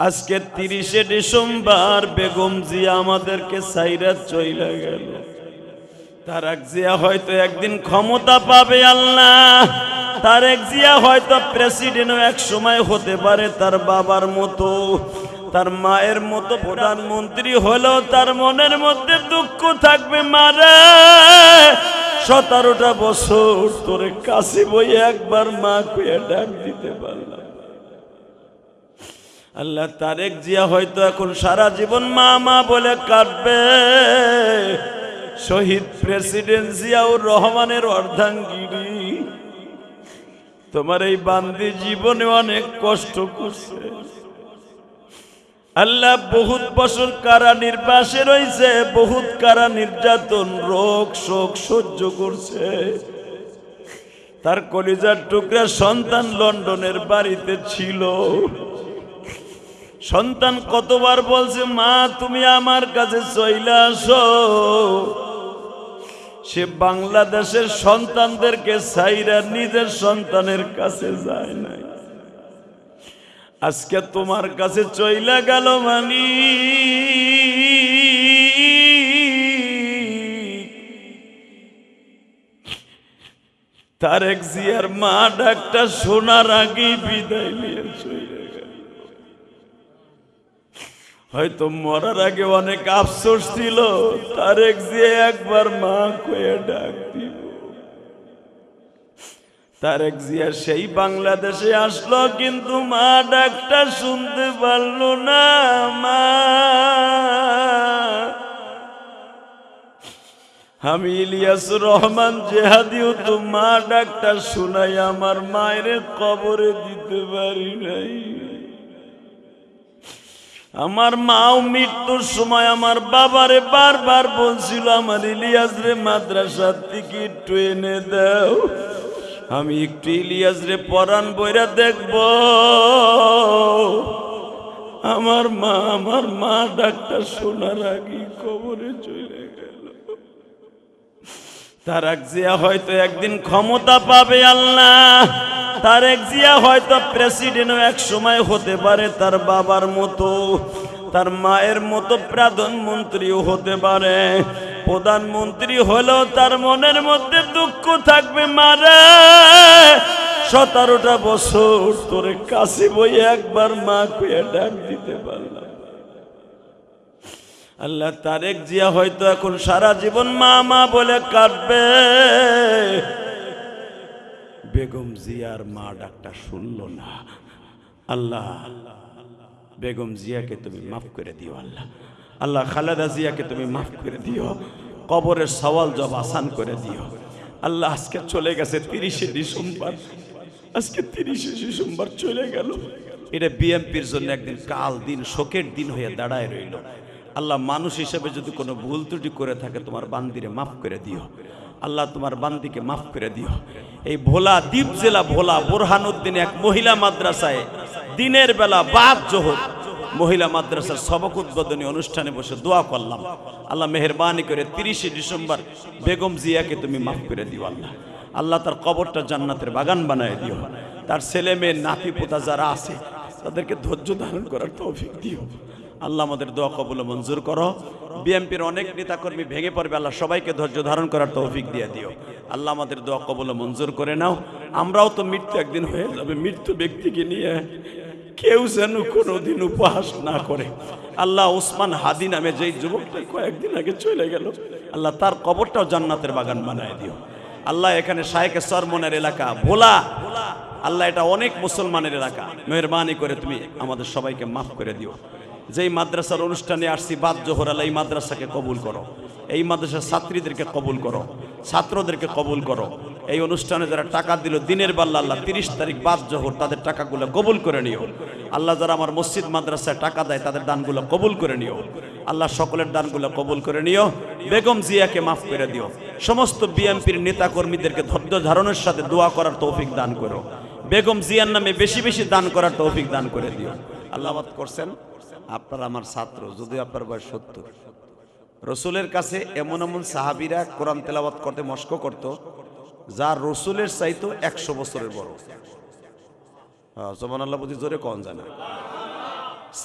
আজকে তিরিশে ডিসেম্বর, বেগম জিয়া আমাদেরকে সাইরা চইলা গেল। তারাক জিয়া হয়তো একদিন ক্ষমতা পাবে আল্লাহ, তারেক জিয়া হয়তো প্রেসিডেন্টও এক সময় হতে পারে তার বাবার মতো, তার মায়ের মতো, প্রধানমন্ত্রী হলেও তার মনের মধ্যে দুঃখ থাকবে মারে। সতেরোটা বছর তোরে কাছে বই একবার মা কুয়ে ডাক দিতে পারলাম। আল্লাহ তারেক জিয়া হয়তো এখন সারা জীবন মা মা বলে কাটবে শহীদ প্রেসিডেন্ট জিয়াউর রহমানের অর্ধাঙ্গিনী। তোমার এই বান্দি জীবনে অনেক কষ্ট করছে। আল্লাহ বহুত বছর কারা নির্বাসে রয়েছে বহুত কারা নির্যাতন, রোগ শোক সহ্য করছে। তার কলিজার টুকরা সন্তান লন্ডনের বাড়িতে ছিল। সন্তান কতবার বলছে, মা, তুমি আমার কাছে চইলে আসো। সে বাংলাদেশের সন্তানদেরকে সাইরা নিজের সন্তানের কাছে যায় নাই। আজকে তোমার কাছে চইলা গেল মানি। তারেক জিয়ার মা ডাক্তার শোনার আগেই বিদায় নিয়ে চলে গেল। হয়তো মরার আগে অনেক আফসোস ছিল, তারেক জিয়া একবার মা কয়ে ডাক দিব। তারেক জিয়া সেই বাংলাদেশে আসলো, কিন্তু মা ডাকটা শুনতে পারল না, মা। আমি ইলিয়াসুর রহমান জেহাদিও তো মা ডাকটা শুনাই, আমার মায়ের কবরে দিতে পারি নাই। আমার মাও মৃত্যুর সময় আমার বাবারে বারবার বলছিল, আমার ইলিয়াস রে মাদ্রাসার একটু এনে দাও। আমি একটু ইলিয়াস রে পরাণ বইরা দেখব। আমার মা আমার মা ডাক্তার শোনার আগে কবরে চলে গেল। তারাক জিয়া হয়তো একদিন ক্ষমতা পাবে আল্লাহ। তারেক জিয়া হয়তো প্রেসিডেন্টও এক সময় হতে পারে, তার বাবার মতো, তার মায়ের মতো প্রধানমন্ত্রীও হতে পারে। প্রধানমন্ত্রী হলেও তার মনের মধ্যে দুঃখ থাকবে, মারে। সতেরোটা বছর তোরে কাছে বই একবার মা কুয়ে ডাক দিতে পারলাম। আল্লাহ তারেক জিয়া হয়তো এখন সারা জীবন মা মা বলে কাটবে বেগম জিয়ার মা ডাকটা শুনল না। আল্লাহ, বেগম জিয়াকে তুমি মাফ করে দিও আল্লাহ। আল্লাহ খালেদা জিয়াকে তুমি মাফ করে দিও। কবরের সওয়াল জব আসান করে দিও। আল্লাহ আজকে চলে গেছে তিরিশে ডিসেম্বর। আজকে তিরিশে ডিসেম্বর চলে গেল। এটা বিএমপির জন্য একদিন কাল দিন, শোকের দিন হয়ে দাঁড়ায় রইল। আল্লাহ মানুষ হিসেবে যদি কোনো ভুল ত্রুটি করে থাকে, তোমার বান্দিরে মাফ করে দিও। আল্লাহ তোমার বান্দিকে মাফ করে দিও। এই ভোলা দ্বীপ জেলা ভোলা বোরহানুদ্দিন এক মহিলা মাদ্রাসায় দিনের বেলা বাদ জোহর মহিলা মাদ্রাসার সবক উদ্বোধনী অনুষ্ঠানে বসে দোয়া করলাম। আল্লাহ মেহরবানি করে তিরিশে ডিসেম্বর বেগম জিয়াকে তুমি মাফ করে দিও আল্লাহ। আল্লাহ তার কবরটা জান্নাতের বাগান বানায় দিও। তার ছেলে মেয়ে নাতি পোতা যারা আছে, তাদেরকে ধৈর্য ধারণ করার তৌফিক দিও। আল্লাহ আমাদের দোয়া কবুল মঞ্জুর করো। বিএনপির অনেক নেতাকর্মী ভেঙে পড়বে, আল্লাহ সবাইকে ধৈর্য ধারণ করার তৌফিক দিয়ে দিও। আল্লাহ আমাদের দোয়া কবুল মঞ্জুর করে নাও। আমরাও তো মৃত্যু একদিন হয়ে যাবে, মৃত্যু ব্যক্তিকে নিয়ে কেউ যেন কোনোদিন উপহাস না করে। আল্লাহ ওসমান হাদি নামে যেই যুবকটা কয়েকদিন আগে চলে গেল, আল্লাহ তার কবরটাও জান্নাতের বাগান বানায় দিও। আল্লাহ এখানে শায়েকে সরমনের এলাকা, ভোলা! আল্লাহ এটা অনেক মুসলমানের এলাকা। মেহরবানি করে তুমি আমাদের সবাইকে মাফ করে দিও। যেই মাদ্রাসার অনুষ্ঠানে আসছি, বাদ জোহর আল্লাহ এই মাদ্রাসাকে কবুল করো। এই মাদ্রাসার ছাত্রীদেরকে কবুল করো, ছাত্রদেরকে কবুল করো। এই অনুষ্ঠানে যারা টাকা দিল, দিনের বেলা আল্লাহ তিরিশ তারিখ বাদ জোহর, তাদের টাকাগুলো কবুল করে নিও। আল্লাহ যারা আমার মসজিদ মাদ্রাসায় টাকা দেয়, তাদের দানগুলো কবুল করে নিও। আল্লাহ সকলের দানগুলো কবুল করে নিও। বেগম জিয়াকে মাফ করে দিও। সমস্ত বিএনপির নেতা কর্মীদেরকে ধৈর্য ধারণের সাথে দোয়া করার তৌফিক দান করো। বেগম জিয়ার নামে বেশি বেশি দান করার তৌফিক দান করে দিও। আল্লাহবাদ করছেন। আপনার আমার ছাত্র যদি আপনার বয়স সত্তর। রসুলের কাছে এমন এমন সাহাবিরা কোরআন তেলাবাত করতে, মস্ক করত, যা রসুলের চাইতো একশো বছরের বড়। জমান আল্লাহ বুঝি জোরে কন জানা?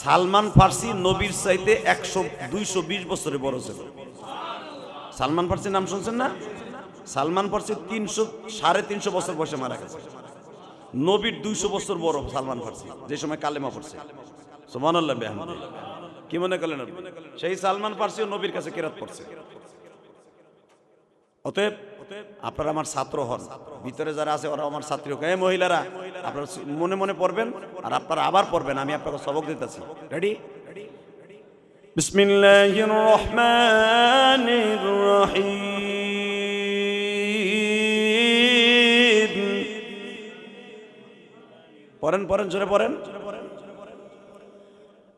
সালমান ফার্সি নবীর চাইতে একশো, দুইশো বিশ বছরে বড় ছিল। সালমান ফার্সির নাম শুনছেন না? সালমান ফার্সি তিনশো, সাড়ে তিনশো বছর বয়সে মারা গেছে। নবীর দুইশো বছর বড় সালমান ফার্সি, যে সময় কালেমা পড়ছে। সুমান আল্লাহ কি মনে করলেন সেই সালমান পার্সিও নবীর কাছে কেরাত পড়ছে। অতএব আপনারা আমার ছাত্র হন। ভিতরে যারা আছে ওরা আমার ছাত্রী হোক। মহিলারা, আপনারা মনে মনে পড়বেন আর আপনারা আবার পড়বেন। আমি আপনাকে সবক দিতেছি। রেডি বিসমিল্লাহির রহমানির রহিম। পড়েন পড়েন, জোরে পড়েন।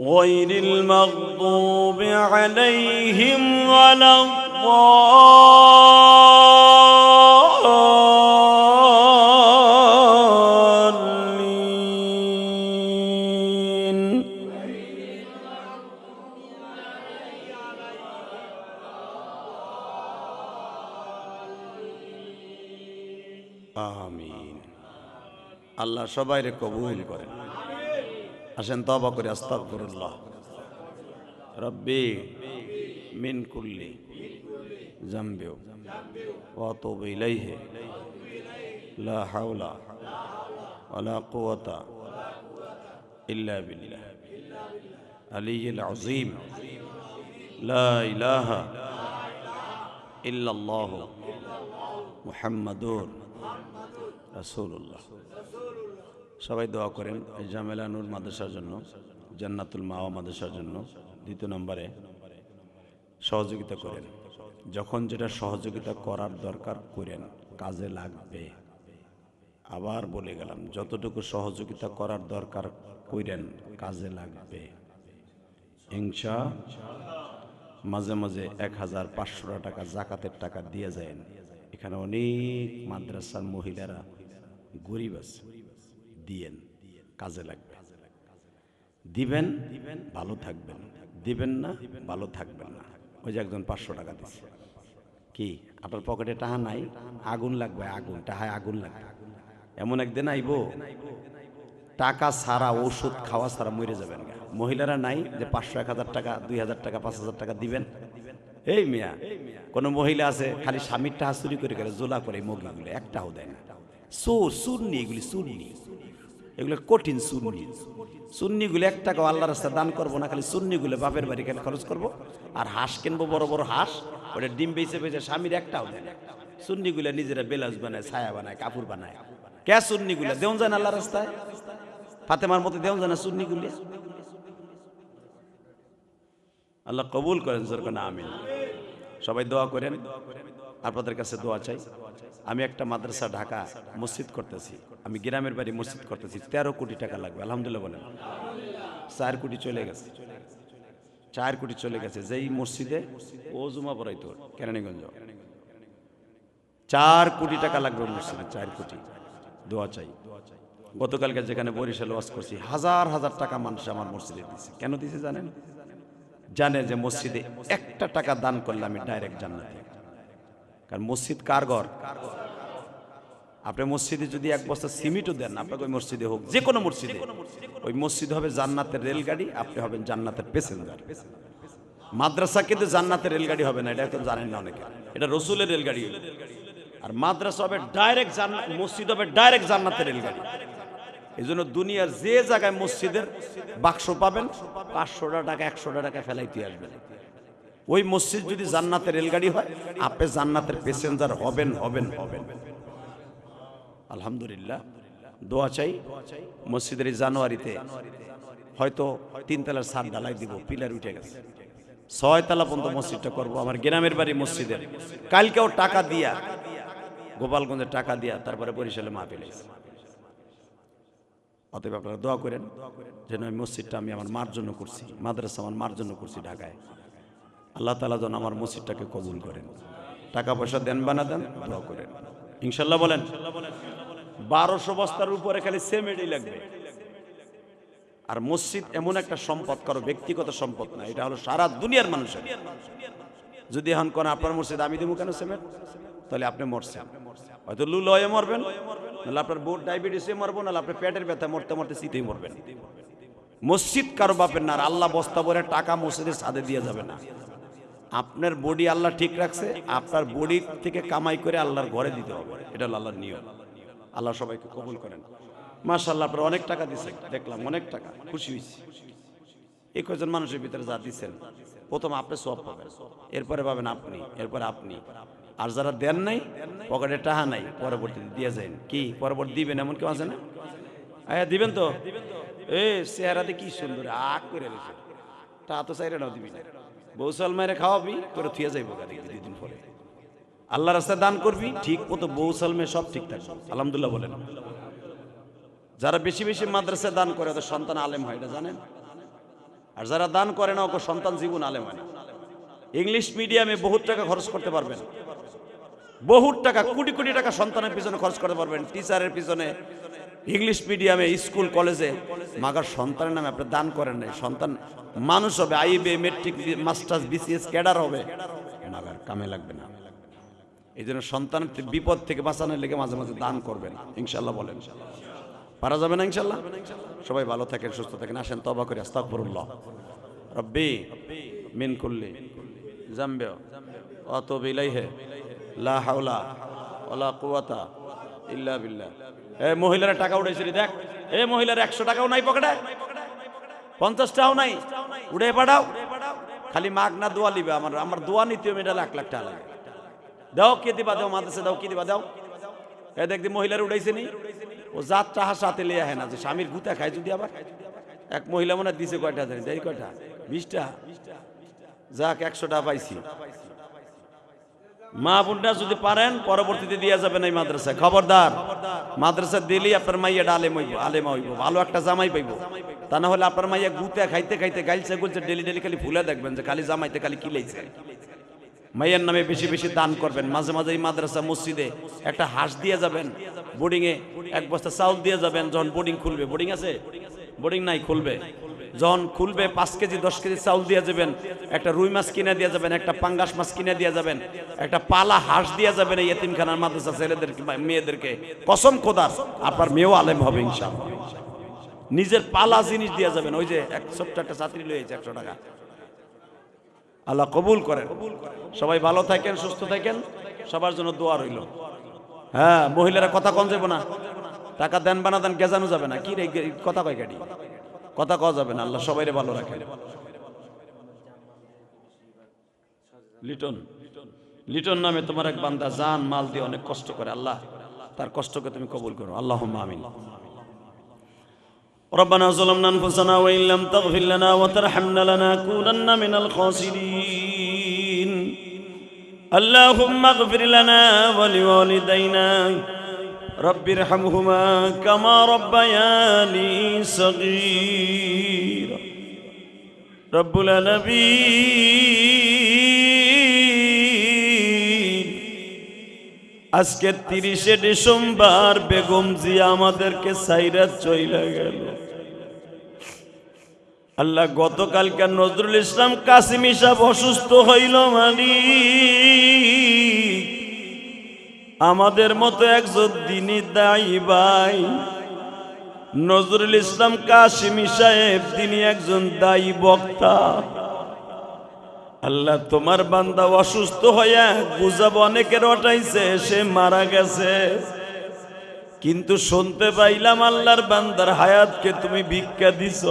غير المغضوب عليهم ولا الضالين আমিন আল্লাহ সবাইরে কবুল করেন আসেন তবা করে আস্তাগফিরুল্লাহ রব্বি মিন কুল্লি জামবিও ওয়া আতুবু ইলাইহি লা হাওলা ওয়ালা কুওয়াতা ইল্লা বিল্লাহ আলিয়্যিল আযীম লা ইলাহা ইল্লাল্লাহু মুহাম্মাদুর রাসূলুল্লাহ সবাই দোয়া করেন জামেলা নূর মাদ্রাসার জন্য, জান্নাতুল মাওয়া মাদ্রাসার জন্য, দ্বিতীয় নম্বরে সহযোগিতা করেন। যখন যেটা সহযোগিতা করার দরকার করেন, কাজে লাগবে। আবার বলে গেলাম, যতটুকু সহযোগিতা করার দরকার করেন, কাজে লাগবে। হিংসা মাঝে মাঝে এক হাজার পাঁচশো টাকা জাকাতের টাকা দিয়ে যায় এখানে অনেক মাদ্রাসার মহিলারা গরিব আছে। দিয়েন, কাজে লাগবে। দিবেন, ভালো থাকবেন। দিবেন না, ভালো থাকবেন না। ওই যে একজন পাঁচশো টাকা দিচ্ছে কি, আপনার পকেটে টাহা নাই? আগুন লাগবে, আগুন, টাহায় আগুন লাগবে। এমন একদিন আইবো, টাকা ছাড়া ওষুধ খাওয়া ছাড়া মরে যাবেন মহিলারা নাই যে পাঁচশো, এক হাজার টাকা, দুই হাজার টাকা, পাঁচ হাজার টাকা দিবেন। এই মিয়া, কোনো মহিলা আছে, খালি স্বামীর টাহা চুরি করে গেলে জোলা করে মগিগুলো, একটাও দেয় না। চোর চুরনি এগুলি চুরনি এগুলো কঠিন চুরনি চুন্নিগুলো এক টাকা আল্লাহ রাস্তা দান করব না, খালি চুন্নিগুলো বাপের বাড়ি কেন খরচ করব? আর হাঁস কিনবো, বড় বড় হাঁস, ওটা ডিম বেঁচে বেঁচে স্বামীর একটাও দেয় না। চুন্নিগুলো নিজেরা বেলাউজ বানায়, ছায়া বানায়, কাপড় বানায়। কে চুন্নিগুলো দেও যায় না আল্লাহ রাস্তায়? ফাতেমার মতো দেও যায় না চুন্নিগুলি আল্লাহ কবুল করেন সরকার আমিন। সবাই দোয়া করেন, আপনাদের কাছে দোয়া চাই। আমি একটা মাদ্রাসা ঢাকা মসজিদ করতেছি। আমি গ্রামের বাড়ি মসজিদ করতেছি। তেরো কোটি টাকা লাগবে, আলহামদুলিল্লাহ বলেন। চার কোটি চলে গেছে। চার কোটি চলে গেছে। যেই মসজিদে ও জুমা পড়াইতো, কেরানীগঞ্জ। চার কোটি টাকা লাগবে মসজিদে, চার কোটি। দোয়া চাই। গতকালকে যেখানে বরিশাল ওয়াজ করছি, হাজার হাজার টাকা মানুষ আমার মসজিদে দিচ্ছে কেন দিছে জানেন? জানে যে মসজিদে একটা টাকা দান করলে আমি ডাইরেক্ট জান্নাতি কারণ মসজিদ কার ঘর? আপনি মসজিদে যদি এক বস্তা সিমিটও দেন, আপনাকে ওই মসজিদে হোক যে কোনো মসজিদে। ওই মসজিদ হবে জান্নাতের রেলগাড়ি, আপনি হবেন জান্নাতের প্যাসেঞ্জার। মাদ্রাসা কিন্তু জান্নাতের রেলগাড়ি হবে না, এটা তো জানেন না অনেকে। এটা রসুলের রেলগাড়ি আর মাদ্রাসা হবে ডাইরেক্ট জান্নাত, মসজিদ হবে ডাইরেক্ট জান্নাতের রেলগাড়ি। এই জন্য দুনিয়ার যে জায়গায় মসজিদের বাক্স পাবেন, পাঁচশোটা টাকা, একশোটা টাকা ফেলাইতে আসবেন। ওই মসজিদ যদি জান্নাতের রেলগাড়ি হয়, আপনি জান্নাতের প্যাসেঞ্জার হবেন হবেন হবেন। আলহামদুলিল্লাহ, দোয়া চাই মসজিদের জানুয়ারিতে হয়তো তিনতলার সার ঢালাই দিব, পিলার উঠে গেছে। ছয় তলা পর্যন্ত মসজিদটা করব, আমার গ্রামের বাড়ি মসজিদের। কালকেও টাকা দিয়া গোপালগঞ্জের টাকা দিয়া তারপরে বরিশালে মা পেলেছে অতএব আপনারা দোয়া করেন, যেন ওই মসজিদটা আমি আমার মার জন্য করছি, মাদ্রাসা আমার মার জন্য করছি ঢাকায়। আল্লাহ তালা যেন আমার মসজিদটাকে কবুল করেন। টাকা পয়সা দেন বানা দেন, দোয়া করেন। ইনশাল্লাহ বলেন, বারোশো বস্তার উপরে খালি সেমেডি লাগবে। আর মসজিদ এমন একটা সম্পদ, কারও ব্যক্তিগত সম্পদ না, এটা হলো সারা দুনিয়ার মানুষের। যদি এখন কোন, আপনার মসজিদ আমি দেবো কেন সিমেন্ট? তাহলে আপনি মরছেন। হয়তো লু লয়ে মরবেন, নাহলে আপনার বোর্ড ডায়াবেটিসে মরবো, নাহলে আপনার পেটের ব্যথা মরতে মরতে শীতেই মরবেন। মসজিদ কারও বাপের না, আর আল্লাহ বস্তা ভরে টাকা মসজিদের সাদে দিয়ে যাবে না। আপনার বডি আল্লাহ ঠিক রাখছে, আপনার বডি থেকে কামাই করে আল্লাহর ঘরে দিতে হবে। এটা হলো আল্লাহর নিয়ম। আল্লাহ সবাইকে কবুল করেন। মাশাল্লাহ আপনার অনেক টাকা দিচ্ছেন দেখলাম অনেক টাকা। খুশি হয়েছি। এই কয়জন মানুষের ভিতরে যা দিচ্ছেন প্রথম আপনি সব পাবেন। এরপরে পাবেন আপনি, এরপরে আপনি। আর যারা দেন নাই, পকেটে টাহা নাই, পরবর্তীতে দিয়ে যান কি? পরবর্তী দিবেন, এমন কেউ আছে না? হ্যাঁ দিবেন তো? এ, চেহারাতে কি সুন্দর আগ করে রেখে তা তো চাইরে নাও দিবি না। বৌসাল মায়ের খাওয়াবি, তোর থুয়ে যাইবো গাড়ি দুদিন পরে। আল্লাহ রাস্তায় দান করবি, ঠিক মতো বৌসাল মেয়ে সব ঠিক থাকবে। আলহামদুলিল্লাহ বলেন। যারা বেশি বেশি মাদ্রাসায় দান করে, ওদের সন্তান আলেম হয়, এটা জানেন? আর যারা দান করে না, ওকে সন্তান জীবন আলেম হয় না। ইংলিশ মিডিয়ামে বহুত টাকা খরচ করতে পারবেন। বহুত টাকা, কোটি কোটি টাকা সন্তানের পিছনে খরচ করতে পারবেন, টিচারের পিছনে। ইংলিশ মিডিয়ামে স্কুল কলেজে মাগার সন্তানের নামে আপনি দান করেন নাই। সন্তান মানুষ হবে আইবে মেট্রিক মাস্টার্স বিসিএস ক্যাডার হবে। মাগার কামে লাগবে না। এই জন্য সন্তান বিপদ থেকে বাঁচানোর লেগে মাঝে মাঝে দান করবেন ইনশাল্লাহ বলেন। পারা যাবে না ইনশাল্লাহ সবাই ভালো থাকেন, সুস্থ থাকেন। আসেন তবা করে, আস্তাগফিরুল্লাহ। রব্বি মিন কুল্লি জাম্বে অত বিলাইহে লা হাওলা ওলা কুয়াতা ইল্লা বিল্লাহ। মহিলারা টাকা উঠাইছিলি দেখ। এ মহিলার একশো টাকাও নাই পকেটে। পঞ্চাশ টাকাও নাই। উড়ে পাঠাও খালি মাগ না দোয়া লিবে আমার। আমার দোয়া নিতে এটা লাখ লাখ টাকা লাগে। দাও, কে দিবা দাও? মাদ্রাসা দাও, কি দিবা দাও? এ দেখদি মহিলার উড়াইছে নি ও জাত টাহা সাথে লিয়ে হয় না, যে স্বামীর গুতা খায় যদি আবার। এক মহিলা মনে দিছে কয়টা জানি? দেয় কয়টা? বিশটা। যাক একশো টাকা পাইছি। মা বোনটা যদি পারেন, পরবর্তীতে দিয়ে যাবেন এই মাদ্রাসায়। খবরদার, মাদ্রাসা দিলেই আপনার মাইয়া আলেম হইব আলেমা হইব, ভালো একটা জামাই পাইব। তা না হলে আপনার মাইয়া গুতে খাইতে খাইতে গাইলছে গুলছে ডেলি ডেলি খালি ফুলে দেখবেন যে খালি জামাইতে খালি কিলেইছে মাইয়ের নামে বেশি বেশি দান করবেন। মাঝে মাঝে এই মাদ্রাসা মসজিদে একটা হাঁস দিয়ে যাবেন। বোর্ডিংয়ে এক বস্তা চাউল দিয়ে যাবেন, যখন বোর্ডিং খুলবে। বোর্ডিং আছে? বোর্ডিং নাই, খুলবে। যখন খুলবে পাঁচ কেজি, দশ কেজি চাউল দিয়ে যাবেন, একটা রুই মাছ কিনে দিয়ে যাবেন, একটা পাঙ্গাস মাছ কিনে দিয়ে যাবেন, একটা পালা হাঁস দিয়ে যাবেন এই এতিমখানার মাদ্রাসা ছেলেদেরকে মেয়েদেরকে। কসম খোদার আপনার মেয়েও আলেম হবে ইনশাআল্লাহ। নিজের পালা জিনিস দিয়ে যাবেন, ওই যে এক ছোট্ট একটা ছাত্রী লয়েছে একশো টাকা। আল্লাহ কবুল করেন। সবাই ভালো থাকেন, সুস্থ থাকেন, সবার জন্য দোয়া রইল। হ্যাঁ মহিলারা কথা কম যাব না। টাকা দেন বানা দেন, গেজানো যাবে না। কি রে, কথা কয় গাড়ি? কথা কওয়া যাবে না আল্লাহ সবাই ভালো রাখেন লিটন লিটন নামে তোমার এক বান্দা জান মাল দিয়ে অনেক কষ্ট করে আল্লাহ তার কষ্টকে তুমি কবুল করো আল্লাহ আমিন ربنا ظلمنا انفسنا وان لم تغفر لنا وترحمنا لنكونن من الخاسرين اللهم اغفر لنا ولوالدينا رب ارحمهما كما ربياني صغيرا رب العالمين আজকে তিরিশে ডিসেম্বর বেগম জিয়া আমাদেরকে সাইরা চইলা গেল আল্লাহ গতকালকে নজরুল ইসলাম কাসিম সাহেব অসুস্থ হইল মানি আমাদের মতো একজন দিনী দায়ী ভাই। নজরুল ইসলাম কাশিমি সাহেব, তিনি একজন দায়ী বক্তা। আল্লাহ, তোমার বান্দা অসুস্থ হইয়া গুজব অনেকের অটাইছে, সে মারা গেছে। কিন্তু শুনতে পাইলাম আল্লাহর বান্দার হায়াতকে তুমি ভিক্ষা দিছ।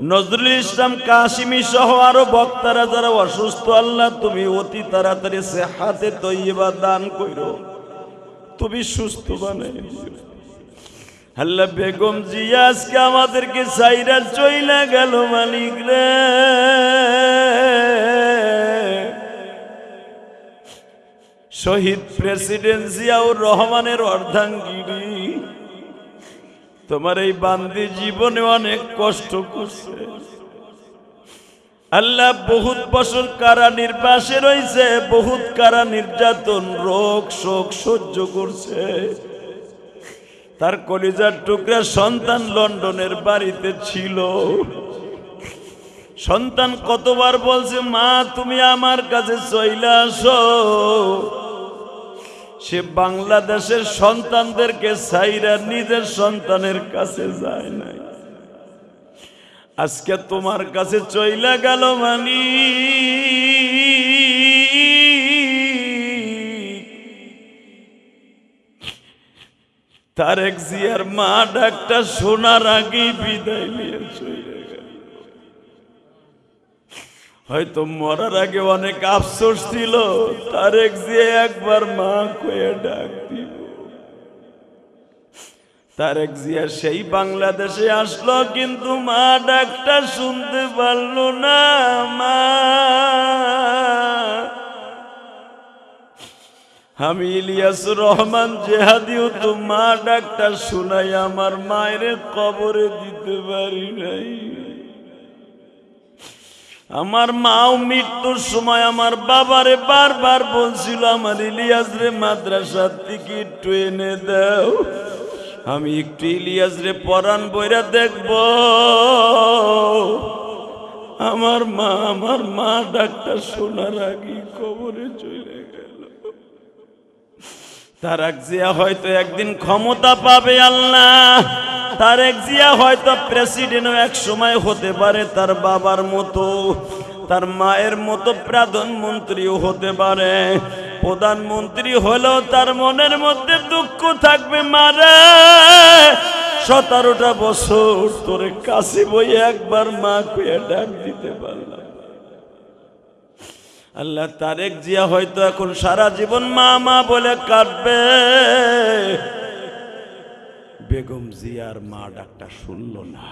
নজরুল ইসলাম কাশিমি সহ আরও বক্তারা যারা অসুস্থ, আল্লাহ তুমি অতি তাড়াতাড়ি সে হাতে তৈবা দান কইরো। তুমি সুস্থ বানাই আল্লাহ বেগম জিয়া আজকে আমাদেরকে সাইরা চইলা গেল মালিক রে। শহীদ প্রেসিডেন্ট জিয়াউর রহমানের অর্ধাঙ্গিনী। তোমার এই বান্দি জীবনে অনেক কষ্ট করছে। আল্লাহ বহুত বছর কারা নির্বাসে রয়েছে বহুত কারা নির্যাতন, রোগ শোক সহ্য করছে। তার কলিজার টুকরা সন্তান লন্ডনের বাড়িতে ছিল। সন্তান কতবার বলছে, মা, তুমি আমার কাছে চইলে আসো। সে বাংলাদেশের সন্তানদেরকে সাইরা নিজের সন্তানের কাছে যায় নাই। আজকে তোমার কাছে চইলা গেল মানি। তারেক জিয়ার মা ডাক্তার শোনার আগেই বিদায় নিয়ে চলে গেল। হয়তো মরার আগে অনেক আফসোস ছিল, তারেক জিয়া একবার মা কয়ে ডাক দিব। তারেক জিয়া সেই বাংলাদেশে আসলো, কিন্তু মা ডাকটা শুনতে পারল না, মা। আমি ইলিয়াসুর রহমান জেহাদিও তো মা ডাকটা শুনাই আমার মায়ের কবরে দিতে পারি নাই। আমার মাও মৃত্যুর সময় আমার বাবারে বারবার বলছিল, আমার ইলিয়াস রে মাদ্রাসার একটু এনে দাও। আমি একটু ইলিয়াস রে পরাণ বইরা দেখব। আমার মা আমার মা ডাক্তার শোনার আগে কবরে চলে গেল। তারাক জিয়া হয়তো একদিন ক্ষমতা পাবে আল্লাহ। তারেক জিয়া হয়তো প্রেসিডেন্টও এক সময় হতে পারে, তার বাবার মতো, তার মায়ের মতো প্রধানমন্ত্রীও হতে পারে। প্রধানমন্ত্রী হলেও তার মনের মধ্যে দুঃখ থাকবে, মারে। সতেরোটা বছর তোরে কাশি বই একবার মা কুয়ে ডাক দিতে পারলাম। আল্লাহ তারেক জিয়া হয়তো এখন সারা জীবন মা মা বলে কাটবে বেগম জিয়ার মা ডাকটা শুনল না।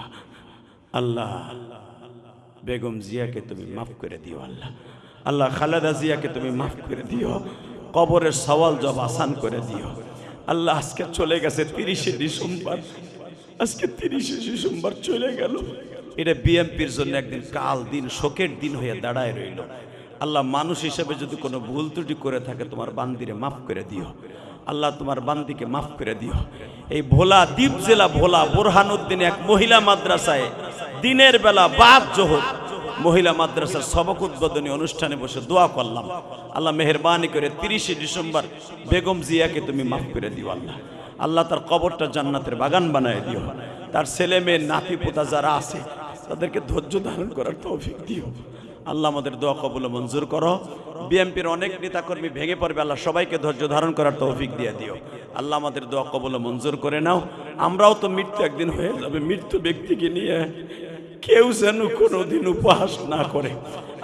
আল্লাহ, বেগম জিয়াকে তুমি মাফ করে দিও আল্লাহ। আল্লাহ খালেদা জিয়াকে তুমি মাফ করে দিও। কবরের সওয়াল জব আসান করে দিও। আল্লাহ আজকে চলে গেছে তিরিশে ডিসেম্বর। আজকে তিরিশে ডিসেম্বর চলে গেল। এটা বিএমপির জন্য একদিন কাল দিন, শোকের দিন হয়ে দাঁড়ায় রইল। আল্লাহ মানুষ হিসেবে যদি কোনো ভুল ত্রুটি করে থাকে, তোমার বান্দিরে মাফ করে দিও। আল্লাহ তোমার বান্দিকে মাফ করে দিও। এই ভোলা দ্বীপ জেলা ভোলা বোরহানুদ্দিন এক মহিলা মাদ্রাসায় দিনের বেলা বাদ জোহর মহিলা মাদ্রাসার সবক উদ্বোধনী অনুষ্ঠানে বসে দোয়া করলাম। আল্লাহ মেহরবানি করে তিরিশে ডিসেম্বর বেগম জিয়াকে তুমি মাফ করে দিও আল্লাহ। আল্লাহ তার কবরটা জান্নাতের বাগান বানায় দিও। তার ছেলে মেয়ে নাতি পোতা যারা আছে, তাদেরকে ধৈর্য ধারণ করার তৌফিক দিও। আল্লাহ আমাদের দোয়া কবুল মঞ্জুর করো। বিএনপির অনেক নেতাকর্মী ভেঙে পড়বে, আল্লাহ সবাইকে ধৈর্য ধারণ করার তৌফিক দিয়ে দিও। আল্লাহ আমাদের দোয়া কবুল মঞ্জুর করে নাও। আমরাও তো মৃত্যু একদিন হয়ে যাবে, মৃত্যু ব্যক্তিকে নিয়ে কেউ যেন কোনোদিন উপহাস না করে।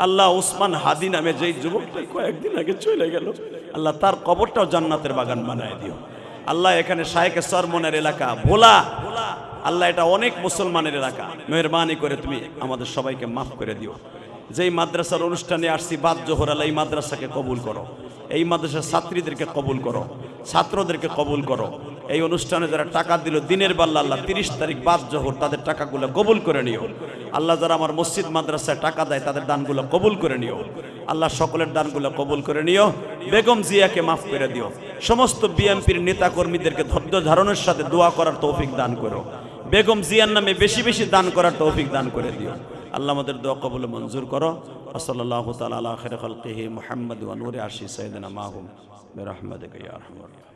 আল্লাহ ওসমান হাদি নামে যেই যুবকটা কয়েকদিন আগে চলে গেল, আল্লাহ তার কবরটাও জান্নাতের বাগান বানায় দিও। আল্লাহ এখানে শায়েকে সরমনের এলাকা, ভোলা! আল্লাহ এটা অনেক মুসলমানের এলাকা। মেহরবানি করে তুমি আমাদের সবাইকে মাফ করে দিও। যেই মাদ্রাসার অনুষ্ঠানে আসছি, বাদ জোহর আল্লাহ এই মাদ্রাসাকে কবুল করো। এই মাদ্রাসার ছাত্রীদেরকে কবুল করো, ছাত্রদেরকে কবুল করো। এই অনুষ্ঠানে যারা টাকা দিল, দিনের বেলা আল্লাহ তিরিশ তারিখ বাদ জোহর, তাদের টাকাগুলো কবুল করে নিও। আল্লাহ যারা আমার মসজিদ মাদ্রাসায় টাকা দেয়, তাদের দানগুলো কবুল করে নিও। আল্লাহ সকলের দানগুলো কবুল করে নিও। বেগম জিয়াকে মাফ করে দিও। সমস্ত বিএনপির নেতা কর্মীদেরকে ধৈর্য ধারণের সাথে দোয়া করার তৌফিক দান করো। বেগম জিয়ার নামে বেশি বেশি দান করার তৌফিক দান করে দিও। আল্লাহ আমাদের দোয়া কবুল মঞ্জুর করো। আসসালাল্লাহ তাআলা আলা খায়রি খালকিহি মুহাম্মদ ওয়া নূরি আরশি সাইয়্যিদিনা মাহুম। বিরহমাতিকা ইয়া আরহামার